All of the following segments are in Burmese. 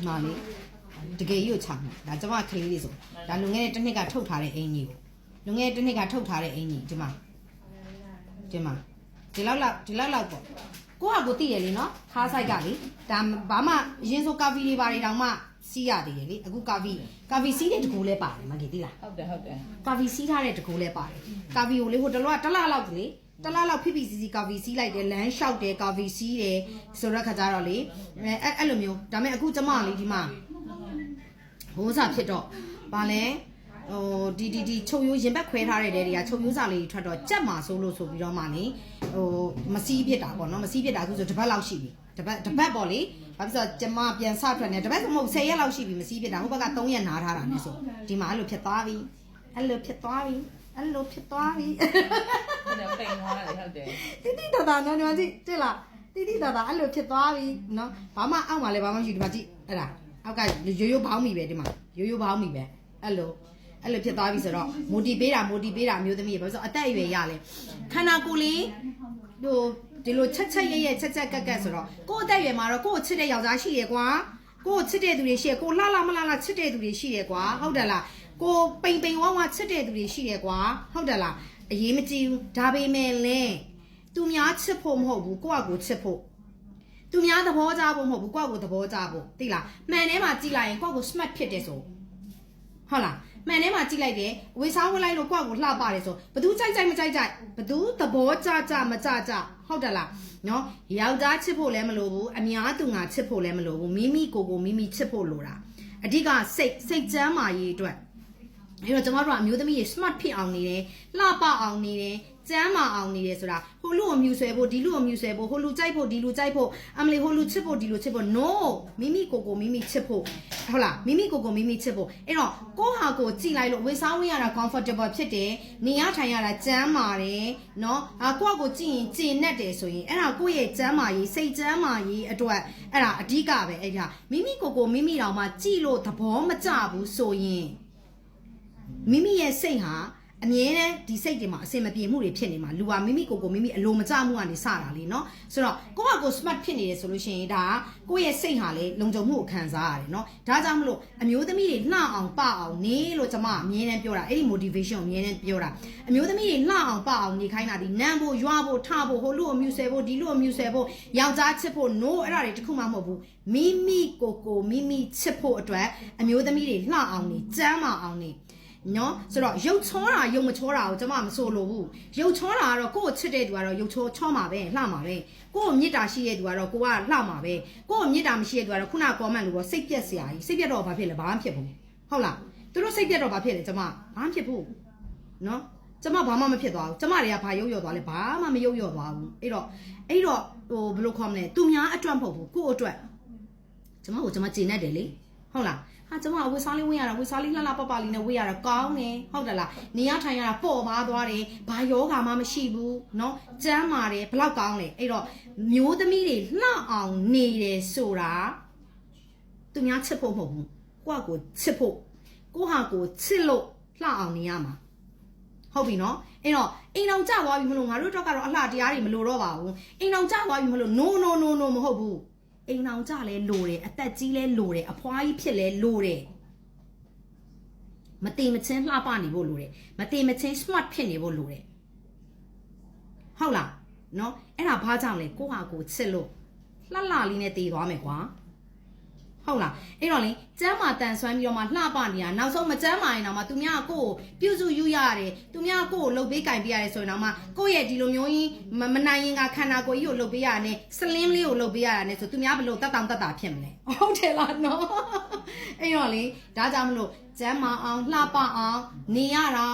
ဒီမှာလေတကယ်ကြီးကိုချမယ်ဒါကျမကလေးလေးဆိုဒါလွန်ခဲ့တဲ့တစ်နှစ်ကထုတ်ထားတဲ့အင်ကြီးကိုလွန်ခဲ့တဲ့တစ်နှစ်ကထုတ်ထားတဲ့အင်ကြီးဒီမှာဒီမှာဒီလောက်လောက်ဒီလောက်လောက်ပေါ့ကိုကကိုသိရလေနော်ခါးဆိုင်ကလေဒါဘာမှအရင်ဆိုကာဖီလေးပါတွေတောင်မှစီးရသေးတယ်လေအခုကာဖီကာဖီစီးတဲ့တကူလဲပါတယ်မကြီးသိလားဟုတ်တယ်ဟုတ်တယ်ကာဖီစီးထားတဲ့တကူလဲပါတယ်ကာဖီကိုလေဟိုတလောကတလားလောက်လေ တလားလောက်ဖိဖိစီစီကာဖီစီးလိုက်တယ်လမ်းလျှောက်တယ်ကာဖီစီးတယ်ဆိုတော့ခါကြတော့လေအဲအဲ့အဲ့လိုမျိုးဒါပေမဲ့အခုကျမလေးဒီမှာဘိုးစားဖြစ်တော့ဗာလဲဟိုဒီဒီဒီချုပ်ရိုးရင်ဘက်ခွဲထားတဲ့တဲတွေကချုပ်ရိုးစာလေးတွေထွက်တော့ကြက်မှာဆိုလို့ဆိုပြီးတော့မှလေဟိုမစီးဖြစ်တာပေါ့နော်မစီးဖြစ်တာအခုဆိုတစ်ပတ်လောက်ရှိပြီတစ်ပတ်တစ်ပတ်ပေါ့လေဘာဖြစ်လို့ကျမပြန်စထွက်နေတစ်ပတ်ဆိုမဟုတ်10ရက်လောက်ရှိပြီမစီးဖြစ်တာဟိုဘက်က3ရက်နားထားတာနဲ့ဆိုဒီမှာအဲ့လိုဖြစ်သွားပြီအဲ့လိုဖြစ်သွားပြီအဲ့လိုဖြစ်သွားပြီ ဟုတ်တယ်ပိန်သွားတယ်ဟုတ်တယ်တိတိတတာနော်ညီမကြီးတွေ့လားတိတိတတာအဲ့လိုဖြစ်သွားပြီနော်ဘာမှအောက်မှာလည်းဘာမှမရှိဒီမှာကြည့်အဲ့ဒါအောက်ကရိုးရိုးဘောင်းမိပဲဒီမှာရိုးရိုးဘောင်းမိပဲအဲ့လိုအဲ့လိုဖြစ်သွားပြီဆိုတော့မိုတီပေးတာမိုတီပေးတာအမျိုးသမီးပဲဘာလို့ဆိုအသက်အရွယ်ရလဲခန္ဓာကိုယ်လေးဟိုဒီလိုချက်ချက်ရဲရဲချက်ချက်ကက်ကက်ဆိုတော့ကိုယ့်အသက်အရွယ်မှာတော့ကိုယ့်ကိုချစ်တဲ့ယောက်ျားရှိရကွာကိုယ့်ကိုချစ်တဲ့သူတွေရှိရကိုလှလှမလှလှချစ်တဲ့သူတွေရှိရကွာဟုတ်တယ်လားကိုပိန်ပိန်ဝါးဝါချစ်တဲ့သူတွေရှိရကွာဟုတ်တယ်လား အရေးမကြီးဘူးဒါပေမဲ့လည်းသူများချစ်ဖို့မဟုတ်ဘူးကိုယ့်အကိုချစ်ဖို့သူများသဘောကျဖို့မဟုတ်ဘူးကိုယ့်အကိုသဘောကျဖို့သိလားမှန်ထဲမှာကြည့်လိုက်ရင်ကိုယ့်ကို smart ဖြစ်တယ်ဆိုဟုတ်လားမှန်ထဲမှာကြည့်လိုက်တယ်ဝေစားဝတ်လိုက်လို့ကိုယ့်အကိုလှပါတယ်ဆိုဘသူကြိုက်ကြိုက်မကြိုက်ကြိုက်ဘသူသဘောကျကျမကျကျဟုတ်တယ်လားနော်ယောက်ျားချစ်ဖို့လည်းမလိုဘူးအများသူငါချစ်ဖို့လည်းမလိုဘူးမိမိကိုယ်ကိုမိမိချစ်ဖို့လိုတာအဓိကစိတ်စိတ်ချမ်းမာရေးအတွက် အဲ့တော့ကျမတို့ကအမျိုးသမီးတွေ smart ဖြစ်အောင်နေတယ်လှပအောင်နေတယ်ကျမ်းမာအောင်နေတယ်ဆိုတာဟိုလူကိုမြူဆွဲဖို့ဒီလူကိုမြူဆွဲဖို့ဟိုလူကြိုက်ဖို့ဒီလူကြိုက်ဖို့အမလီဟိုလူချစ်ဖို့ဒီလူချစ်ဖို့ no မိမိကိုယ်ကိုမိမိချစ်ဖို့ဟုတ်လားမိမိကိုယ်ကိုမိမိချစ်ဖို့အဲ့တော့ကိုယ့်ဟာကိုယ်ကြည်လိုက်လို့ဝေစားဝင်ရတာ comfortable ဖြစ်တယ်နေရထိုင်ရတာကျမ်းမာတယ်เนาะအာကိုယ့်ဟာကိုယ်ကြည်ရင်ကျင်နဲ့တယ်ဆိုရင်အဲ့ဒါကိုယ့်ရဲ့ကျမ်းမာရေးစိတ်ကျမ်းမာရေးအတွက်အဲ့ဒါအဓိကပဲအဲ့ဒါမိမိကိုယ်ကိုမိမိတောင်မှကြည်လို့သဘောမကျဘူးဆိုရင် မိမိရဲ့စိတ်ဟာအမြဲတမ်းဒီစိတ်တွေမှာအစင်မပြေမှုတွေဖြစ်နေမှာလူဟာမိမိကိုယ်ကိုမိမိအလိုမကျမှုကနေစတာလေနော်ဆိုတော့ကိုယ့်ဟာကို smart ဖြစ်နေတယ်ဆိုလို့ရှိရင်ဒါကိုယ့်ရဲ့စိတ်ဟာလေလုံခြုံမှုကိုခံစားရတယ်နော်ဒါကြောင့်မလို့အမျိုးသမီးတွေလှအောင်ပအောင်နေလို့ကျွန်မအမြဲတမ်းပြောတာအဲ့ဒီ motivation ကိုအမြဲတမ်းပြောတာအမျိုးသမီးတွေလှအောင်ပအောင်နေခိုင်းတာဒီနမ်းဖို့ရွာဖို့ထဖို့ဟိုလူအမျိုးဆယ်ဖို့ဒီလူအမျိုးဆယ်ဖို့ယောက်ျားချစ်ဖို့ no အဲ့ဒါတွေတခုမှမဟုတ်ဘူးမိမိကိုယ်ကိုမိမိချစ်ဖို့အတွက်အမျိုးသမီးတွေလှအောင်နေစမ်းမအောင်နေ နော်ဆိုတော့ရုပ်ချောတာရုပ်မချောတာကိုကျွန်မမဆိုလို့ဘူးရုပ်ချောတာကတော့ကိုယ့်ကိုချစ်တဲ့သူကတော့ရုပ်ချောချောမှာပဲလှမှာပဲကိုယ့်ကိုမြစ်တာရှိတဲ့သူကတော့ကိုကလှမှာပဲကိုယ့်ကိုမြစ်တာမရှိတဲ့သူကတော့ခုန comment လို့ပေါ့စိတ်ပြက်စရာကြီးစိတ်ပြက်တော့ဘာဖြစ်လဲဘာမှဖြစ်ဘူးဟုတ်လားသူတို့စိတ်ပြက်တော့ဘာဖြစ်လဲကျွန်မဘာမှဖြစ်ဘူးနော်ကျွန်မဘာမှမဖြစ်သွားဘူးကျွန်မတွေကဘာရုပ်ရော်သွားလဲဘာမှမရုပ်ရော်သွားဘူးအဲ့တော့အဲ့တော့ဟိုဘယ်လိုခေါ်မလဲသူများအတွက်မဟုတ်ဘူးကိုယ့်အတွက်ကျမကိုကျမကျင်တတ်တယ်လေ ဟုတ်လားဟာကျမဝေစားလေးဝေးရတာဝေစားလေးလှလှပပလေးနဲ့ဝေးရတာကောင်းတယ်ဟုတ်တယ်လားနေရထိုင်ရတာပေါ့ပါသွားတယ်ဘာယောဂါမှမရှိဘူးเนาะကျမ်းမာတယ်ဘလောက်ကောင်းလဲအဲ့တော့မျိုးသမီးတွေလှအောင်နေတယ်ဆိုတာသူများချစ်ဖို့မဟုတ်ဘူးကိုယ့်ဟာကိုယ်ချစ်ဖို့ကိုယ့်ဟာကိုယ်ချစ်လို့လှအောင်နေရမှာ ဟုတ်ပြီနော်အဲ့တော့အိမ်အောင်ကြသွားပြီမလို့ငါတို့တော့ကတော့အလှတရားတွေမလို့တော့ပါဘူးအိမ်အောင်ကြသွားပြီမလို့ no no no no မဟုတ်ဘူး အိမ်အောင်ကြလဲလိုတယ်အသက်ကြီးလဲလိုတယ်အဖွားကြီးဖြစ်လဲလိုတယ်မတိမချင်းလှပနေဖို့လိုတယ်မတိမချင်း smart ဖြစ်နေဖို့လိုတယ်ဟုတ်လားနော်အဲ့ဒါဘာကြောင့်လဲကိုဟာကိုချစ်လို့လှလှလေးနဲ့တည်သွားမယ်ကွာ ဟုတ်လားအဲ့တော့လေကျမ်းမာတန်ဆွမ်းပြီးတော့မှလှပနေတာနောက်ဆုံးမကျမ်းမာရင်တော့မှသူများကိုယ့်ကိုပြုစုယူရတယ်သူများကိုယ့်ကိုလှုပ်ပေးကင်ပေးရတယ်ဆိုရင်တော့မှကိုယ့်ရဲ့ဒီလိုမျိုးကြီးမမနိုင်ရင်ကခန္ဓာကိုယ်ကြီးကိုလှုပ်ပေးရတယ်နဲ့စလင်းလေးကိုလှုပ်ပေးရတာနဲ့ဆိုသူများဘယ်လို့တက်တောင်တက်တာဖြစ်မလဲဟုတ်တယ်လားနော်အဲ့တော့လေဒါကြောင့်မလို့ကျမ်းမာအောင်လှပအောင်နေရတာ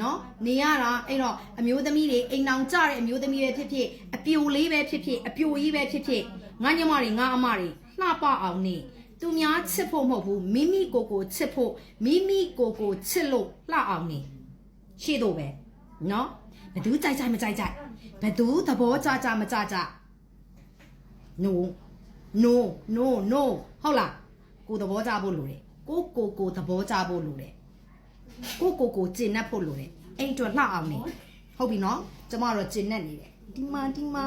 နော်နေရတာအဲ့တော့အမျိုးသမီးတွေအိမ်အောင်ကြတဲ့အမျိုးသမီးတွေဖြစ်ဖြစ်အပြိုလေးပဲဖြစ်ဖြစ်အပြိုကြီးပဲဖြစ်ဖြစ်ငါညမတွေငါအမတွေလှပအောင်နေ သူများချစ်ဖို့မဟုတ်ဘူးမိမိကိုယ်ကိုချစ်ဖို့မိမိကိုယ်ကိုချစ်လို့လှအောင်နေရှိတော့ပဲเนาะဘသူကြိုက်ကြိုက်မကြိုက်ကြိုက်ဘသူသဘောကြကြမကြကြ no no no no ဟုတ်လားကိုယ်သဘောကြဖို့လိုတယ်ကိုကိုကိုသဘောကြဖို့လိုတယ်ကိုကိုကိုကျင့်납ဖို့လိုတယ်အဲ့အတွက်လှအောင်နေဟုတ်ပြီเนาะကျမတော့ကျင့်납နေတယ်ဒီမှာဒီမှာ